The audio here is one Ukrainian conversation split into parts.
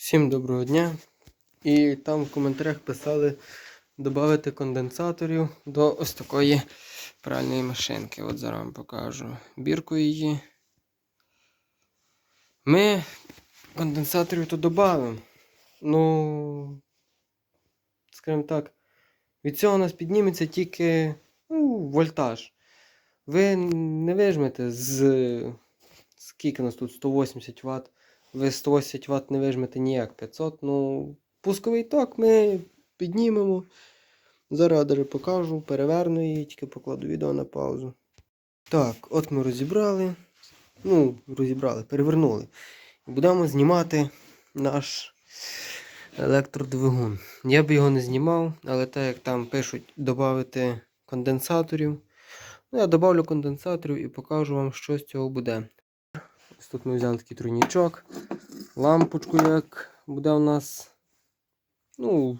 Всім доброго дня. І там в коментарях писали додати конденсаторів до ось такої пральної машинки. От зараз вам покажу бірку її. Ми конденсаторів то додамо. Ну, скажімо так, від цього у нас підніметься тільки ну, вольтаж. Ви не вижмете з. Скільки у нас тут? 180 Вт. Ви 180 Вт не вижмете ніяк 500. Ну, пусковий ток ми піднімемо. Зараз покажу, переверну її, тільки покладу відео на паузу. Так, от ми розібрали. Ну, розібрали, перевернули. Будемо знімати наш електродвигун. Я б його не знімав, але так як там пишуть додати конденсаторів. Ну, я додавлю конденсаторів і покажу вам, що з цього буде. Ось тут ми взяли такий тройнічок, лампочку, як буде у нас. Ну,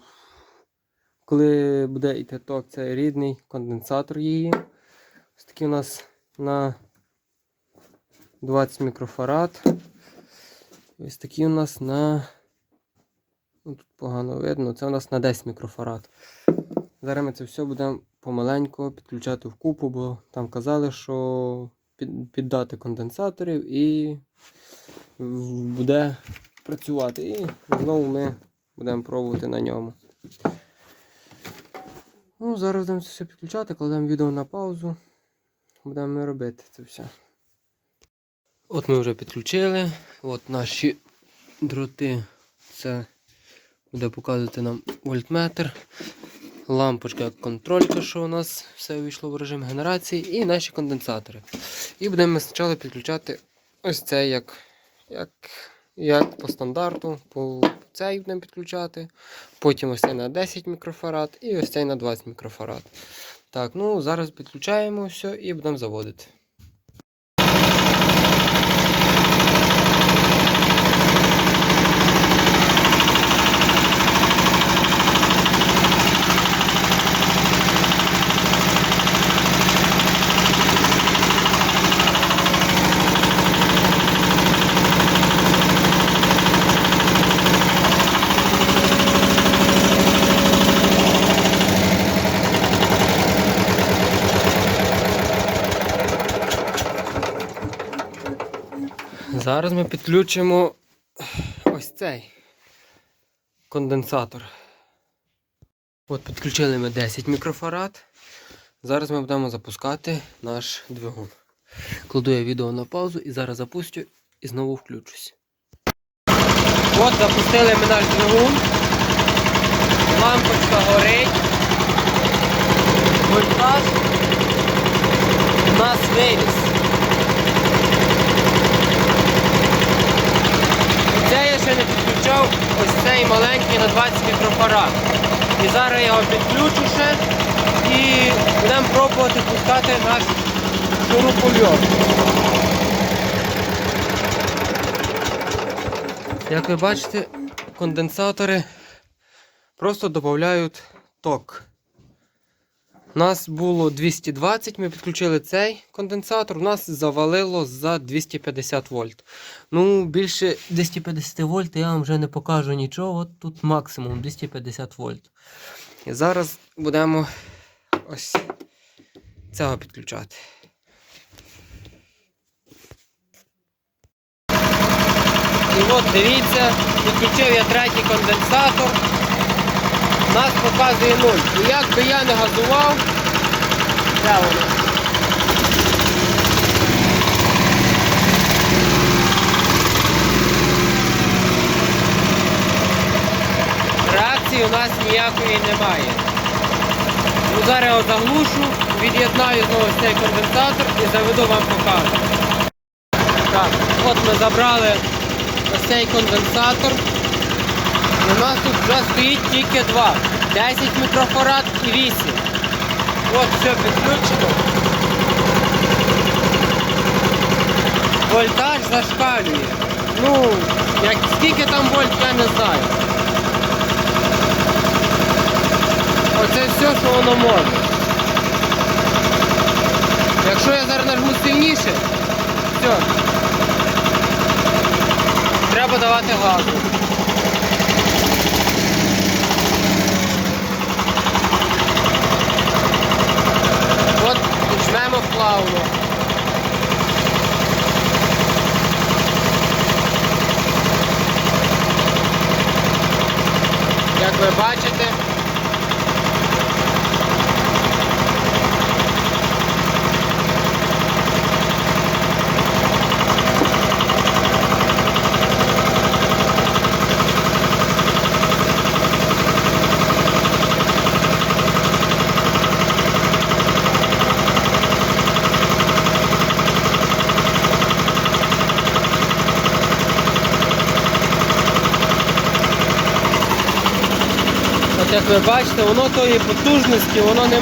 коли буде йти ток, це рідний конденсатор її. Ось такий у нас на 20 мікрофарад. Ось такий у нас на. Ну, тут погано видно, це у нас на 10 мікрофарад. Зараз ми це все будемо помаленьку підключати в купу, бо там казали, що піддати конденсаторів і буде працювати. І знову ми будемо пробувати на ньому. Ну, зараз будемо це все підключати, кладемо відео на паузу. Будемо ми робити це все. От ми вже підключили. От наші дроти. Це буде показувати нам вольтметр. Лампочка контролька, що у нас все увійшло в режим генерації, і наші конденсатори. І будемо ми спочатку підключати ось цей як, як, як по стандарту. По цей будемо підключати. Потім ось цей на 10 мікрофарад і ось цей на 20 мікрофарад. Так, ну зараз підключаємо все і будемо заводити. Зараз ми підключимо ось цей конденсатор. От підключили ми 10 мікрофарад. Зараз ми будемо запускати наш двигун. Кладу я відео на паузу і зараз запустю і знову включусь. От запустили ми наш двигун. Лампочка горить. Вольтаж у нас виріс. Це я не ось цей маленький на 20 мікрофарад. І зараз я його підключу ще і будемо пробувати пускати наш шурупольот. Як ви бачите, конденсатори просто додають ток. У нас було 220, ми підключили цей конденсатор, у нас завалило за 250 вольт. Ну, більше 250 вольт я вам вже не покажу нічого. Тут максимум 250 вольт. І зараз будемо ось цього підключати. І от дивіться, підключив я третій конденсатор. Нас показує 0. І як би я не газував, де воно? Реакції у нас ніякої немає. Ну, зараз я його заглушу, від'єднаю знову цей конденсатор і заведу вам покажу. Так, от ми забрали ось цей конденсатор. У нас тут вже стоїть тільки два. 10 мікрофарад і 8. От все підключено. Вольтаж зашкалює. Ну, як, скільки там вольт, я не знаю. Оце все, що воно може. Якщо я зараз нажму сильніше, все. треба давати газу. Як ви бачите, як ви бачите, воно тої потужності воно не.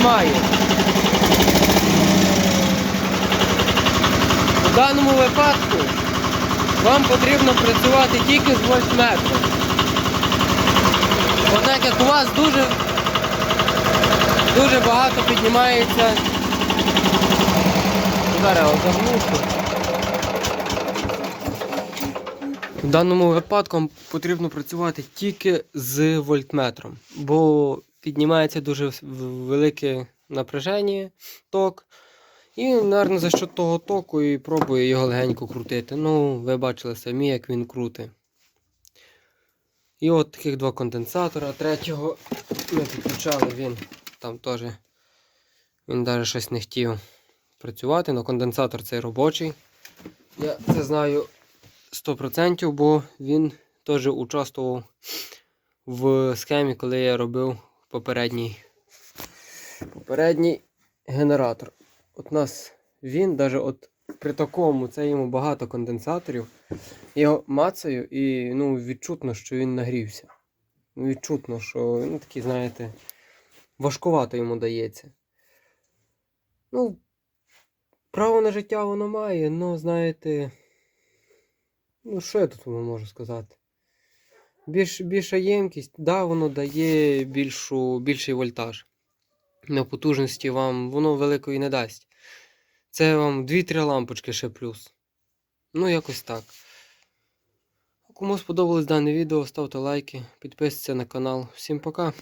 У даному випадку вам потрібно працювати тільки з вольтметром. Однак як у вас дуже, дуже багато піднімається. Зараз я В даному випадку потрібно працювати тільки з вольтметром, бо піднімається дуже велике напряження, ток. І, мабуть, за що того току і пробую його легенько крутити. Ну, ви бачили самі, як він крутить. І от таких два конденсатора. Третього ми підключали, він там теж він навіть щось не хотів працювати, але конденсатор цей робочий. Я це знаю 100%, бо він теж участвував в схемі, коли я робив попередній, попередній генератор. От нас він, навіть от при такому, це йому багато конденсаторів. Я його мацаю і ну, відчутно, що він нагрівся. Відчутно, що ну, такий, знаєте, важкувато йому дається. Ну, право на життя воно має, але, знаєте. Ну, що я тут вам можу сказати? Більш, більша ємкість, да, воно дає більшу, більший вольтаж. На потужності вам воно великої не дасть. Це вам 2-3 лампочки ще плюс. Ну, якось так. Кому сподобалось дане відео, ставте лайки, підписуйтесь на канал. Всім пока!